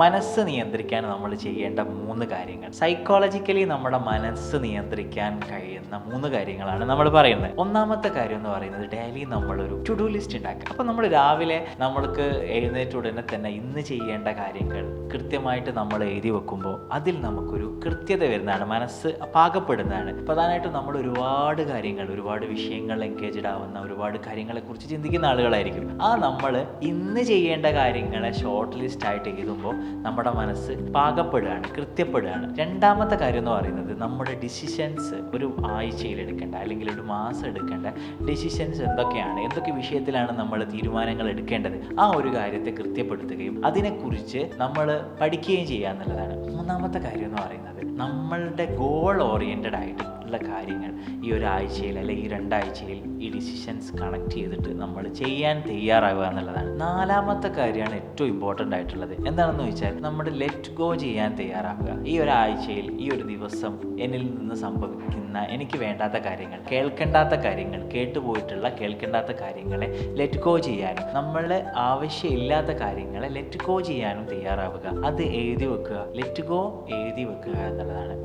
മനസ്സ് നിയന്ത്രിക്കാൻ നമ്മൾ ചെയ്യേണ്ട മൂന്ന് കാര്യങ്ങൾ. സൈക്കോളജിക്കലി നമ്മുടെ മനസ്സ് നിയന്ത്രിക്കാൻ കഴിയുന്ന മൂന്ന് കാര്യങ്ങളാണ് നമ്മൾ പറയുന്നത്. ഒന്നാമത്തെ കാര്യം എന്ന് പറയുന്നത് ഡെയിലി നമ്മളൊരു ടു ഡു ലിസ്റ്റ് ഉണ്ടാക്കുക. അപ്പോൾ നമ്മൾ രാവിലെ നമ്മൾക്ക് എഴുന്നേറ്റ ഉടനെ തന്നെ ഇന്ന് ചെയ്യേണ്ട കാര്യങ്ങൾ കൃത്യമായിട്ട് നമ്മൾ എഴുതി വെക്കുമ്പോൾ അതിൽ നമുക്കൊരു കൃത്യത വരുന്നതാണ്. മനസ്സ് പാകപ്പെടുന്നതാണ്. പ്രധാനമായിട്ടും നമ്മൾ ഒരുപാട് കാര്യങ്ങൾ ഒരുപാട് വിഷയങ്ങൾ എൻഗേജ്ഡ് ആവുന്ന ഒരുപാട് കാര്യങ്ങളെക്കുറിച്ച് ചിന്തിക്കുന്ന ആളുകളായിരിക്കും. ആ നമ്മൾ ഇന്ന് ചെയ്യേണ്ട കാര്യങ്ങളെ ഷോർട്ട് ലിസ്റ്റ് ആയിട്ട് എഴുതുമ്പോൾ നമ്മുടെ മനസ്സ് പാകപ്പെടുകയാണ് കൃത്യപ്പെടുകയാണ്. രണ്ടാമത്തെ കാര്യം എന്ന് പറയുന്നത് നമ്മുടെ ഡിസിഷൻസ് ഒരു ആഴ്ചയിൽ എടുക്കേണ്ട അല്ലെങ്കിൽ ഒരു മാസം എടുക്കേണ്ട ഡിസിഷൻസ് എന്തൊക്കെയാണ് എന്തൊക്കെ വിഷയത്തിലാണ് നമ്മൾ തീരുമാനങ്ങൾ എടുക്കേണ്ടത് ആ ഒരു കാര്യത്തെ കൃത്യപ്പെടുത്തുകയും അതിനെക്കുറിച്ച് നമ്മൾ പഠിക്കുകയും ചെയ്യുക എന്നുള്ളതാണ്. മൂന്നാമത്തെ കാര്യം എന്ന് പറയുന്നത് നമ്മളുടെ ഗോൾ ഓറിയന്റഡ് ആയിട്ടുള്ള കാര്യങ്ങൾ ഈ ഒരാഴ്ചയിൽ അല്ലെങ്കിൽ ഈ രണ്ടാഴ്ചയിൽ ഈ ഡിസിഷൻസ് കണക്ട് ചെയ്തിട്ട് നമ്മൾ ചെയ്യാൻ തയ്യാറാവുക എന്നുള്ളതാണ്. നാലാമത്തെ കാര്യമാണ് ഏറ്റവും ഇമ്പോർട്ടന്റ് ആയിട്ടുള്ളത്. എന്താണെന്ന് വെച്ചാൽ നമ്മൾ ലെറ്റ് ഗോ ചെയ്യാൻ തയ്യാറാവുക. ഈ ഒരാഴ്ചയിൽ ഈ ഒരു ദിവസം എന്നിൽ നിന്ന് സംഭവിക്കുന്ന എനിക്ക് വേണ്ടാത്ത കാര്യങ്ങൾ കേൾക്കേണ്ടാത്ത കാര്യങ്ങൾ കേട്ടുപോയിട്ടുള്ള കേൾക്കേണ്ടാത്ത കാര്യങ്ങളെ ലെറ്റ് ഗോ ചെയ്യാനും നമ്മളെ ആവശ്യമില്ലാത്ത കാര്യങ്ങളെ ലെറ്റ് ഗോ ചെയ്യാനും തയ്യാറാവുക. അത് എഴുതി വെക്കുക. ലെറ്റ് ഗോ എഴുതി വെക്കുക എന്നുള്ളതാണ്.